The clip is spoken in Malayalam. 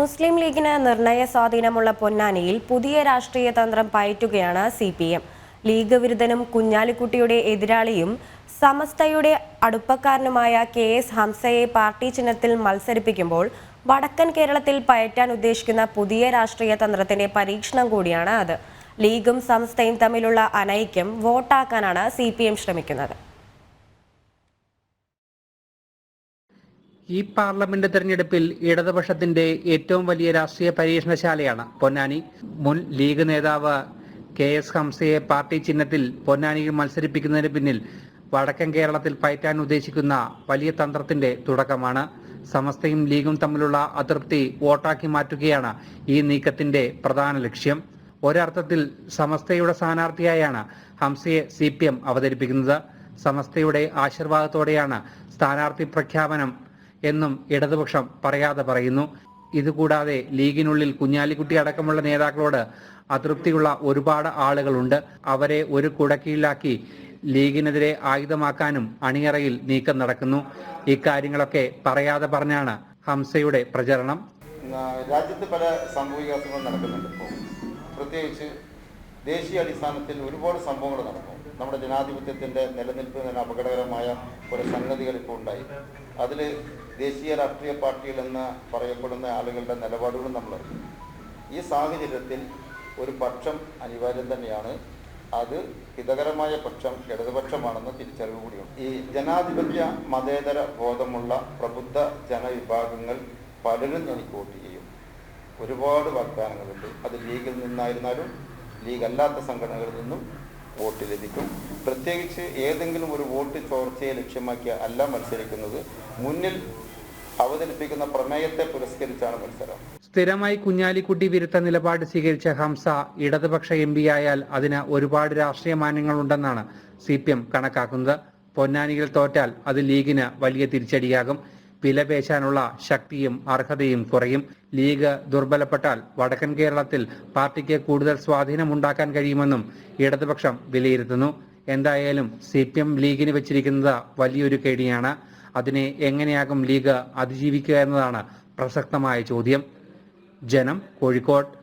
മുസ്ലിം ലീഗിന് നിർണയ സ്വാധീനമുള്ള പൊന്നാനിയിൽ പുതിയ രാഷ്ട്രീയ തന്ത്രം പയറ്റുകയാണ് സി പി എം. ലീഗ് വിരുദ്ധനും കുഞ്ഞാലിക്കുട്ടിയുടെ എതിരാളിയും സമസ്തയുടെ അടുപ്പക്കാരനുമായ കെ എസ് ഹംസയെ പാർട്ടി ചിഹ്നത്തിൽ മത്സരിപ്പിക്കുമ്പോൾ വടക്കൻ കേരളത്തിൽ പയറ്റാൻ ഉദ്ദേശിക്കുന്ന പുതിയ രാഷ്ട്രീയ തന്ത്രത്തിന്റെ പരീക്ഷണം കൂടിയാണ് അത്. ലീഗും സംസ്ഥയും തമ്മിലുള്ള അനൈക്യം വോട്ടാക്കാനാണ് സി പി എം ശ്രമിക്കുന്നത്. ഈ പാർലമെന്റ് തെരഞ്ഞെടുപ്പിൽ ഇടതുപക്ഷത്തിന്റെ ഏറ്റവും വലിയ രാഷ്ട്രീയ പരീക്ഷണശാലയാണ് പൊന്നാനി. മുൻ ലീഗ് നേതാവ് കെ എസ് ഹംസയെ പാർട്ടി ചിഹ്നത്തിൽ പൊന്നാനിയിൽ മത്സരിപ്പിക്കുന്നതിന് പിന്നിൽ വടക്കൻ കേരളത്തിൽ പയറ്റാൻ ഉദ്ദേശിക്കുന്ന വലിയ തന്ത്രത്തിന്റെ തുടക്കമാണ്. സമസ്തയും ലീഗും തമ്മിലുള്ള അതൃപ്തി വോട്ടാക്കി മാറ്റുകയാണ് ഈ നീക്കത്തിന്റെ പ്രധാന ലക്ഷ്യം. ഒരർത്ഥത്തിൽ സമസ്തയുടെ സ്ഥാനാർത്ഥിയായാണ് ഹംസയെ സി അവതരിപ്പിക്കുന്നത്. സമസ്തയുടെ ആശീർവാദത്തോടെയാണ് സ്ഥാനാർത്ഥി പ്രഖ്യാപനം എന്നും ഇടതുപക്ഷം പറയാതെ പറയുന്നു. ഇതുകൂടാതെ ലീഗിനുള്ളിൽ കുഞ്ഞാലിക്കുട്ടി അടക്കമുള്ള നേതാക്കളോട് അതൃപ്തിയുള്ള ഒരുപാട് ആളുകളുണ്ട്. അവരെ ഒരു കുടക്കീഴിലാക്കി ലീഗിനെതിരെ ആയുധമാക്കാനും അണിയറയിൽ നീക്കം നടക്കുന്നു. ഇക്കാര്യങ്ങളൊക്കെ പറയാതെ പറഞ്ഞാണ് ഹംസയുടെ പ്രചരണം. രാജ്യത്ത് പല സംഭവവികാസങ്ങളും നടക്കുന്നുണ്ട്. പ്രത്യേകിച്ച് ദേശീയ അടിസ്ഥാനത്തിൽ ഒരുപാട് സംഭവങ്ങൾ നടക്കും നമ്മുടെ ജനാധിപത്യത്തിന്റെ നിലനിൽപ്പ് തന്നെ അപകടകരമായ ഒരു സംഗതികൾ ഇപ്പോൾ ഉണ്ടായി. അതിൽ ദേശീയ രാഷ്ട്രീയ പാർട്ടികൾ എന്ന് പറയപ്പെടുന്ന ആളുകളുടെ നിലപാടുകളും നമ്മൾ. ഈ സാഹചര്യത്തിൽ ഒരു പക്ഷം അനിവാര്യം തന്നെയാണ്. അത് ഹിതകരമായ പക്ഷം ഇടതുപക്ഷമാണെന്ന് തിരിച്ചറിവ് കൂടിയുണ്ട്. ഈ ജനാധിപത്യ മതേതര ബോധമുള്ള പ്രബുദ്ധ ജനവിഭാഗങ്ങൾ പലരും എനിക്ക് വോട്ട് ചെയ്യും. ഒരുപാട് വാഗ്ദാനങ്ങളുണ്ട്. അത് ലീഗിൽ നിന്നായിരുന്നാലും ലീഗ് അല്ലാത്ത സംഘടനകളിൽ നിന്നും വോട്ട് ലഭിക്കും. പ്രത്യേകിച്ച് ഏതെങ്കിലും ഒരു വോട്ട് ചോർച്ചയെ ലക്ഷ്യമാക്കി അല്ല മത്സരിക്കുന്നത്. മുന്നിൽ അവതരിപ്പിക്കുന്ന പ്രമേയത്തെ പുരസ്കരിച്ചാണ് മത്സരം. സ്ഥിരമായി കുഞ്ഞാലിക്കുട്ടി വിരുദ്ധ നിലപാട് സ്വീകരിച്ച ഹംസ ഇടതുപക്ഷ എം പി ആയാൽ അതിന് ഒരുപാട് രാഷ്ട്രീയ മാന്യങ്ങളുണ്ടെന്നാണ് സി പി എം കണക്കാക്കുന്നത്. പൊന്നാനിയിൽ തോറ്റാൽ അത് ലീഗിന് വലിയ തിരിച്ചടിയാകും. വിലപേശാനുള്ള ശക്തിയും അർഹതയും കുറയും. ലീഗ് ദുർബലപ്പെട്ടാൽ വടക്കൻ കേരളത്തിൽ പാർട്ടിക്ക് കൂടുതൽ സ്വാധീനമുണ്ടാക്കാൻ കഴിയുമെന്നും ഇടതുപക്ഷം വിലയിരുത്തുന്നു. എന്തായാലും സി പി എം ലീഗിന് വെച്ചിരിക്കുന്നത് വലിയൊരു കെണിയാണ്. അതിനെ എങ്ങനെയാകും ലീഗ് അതിജീവിക്കുക എന്നതാണ് പ്രസക്തമായ ചോദ്യം. ജനം കോഴിക്കോട്.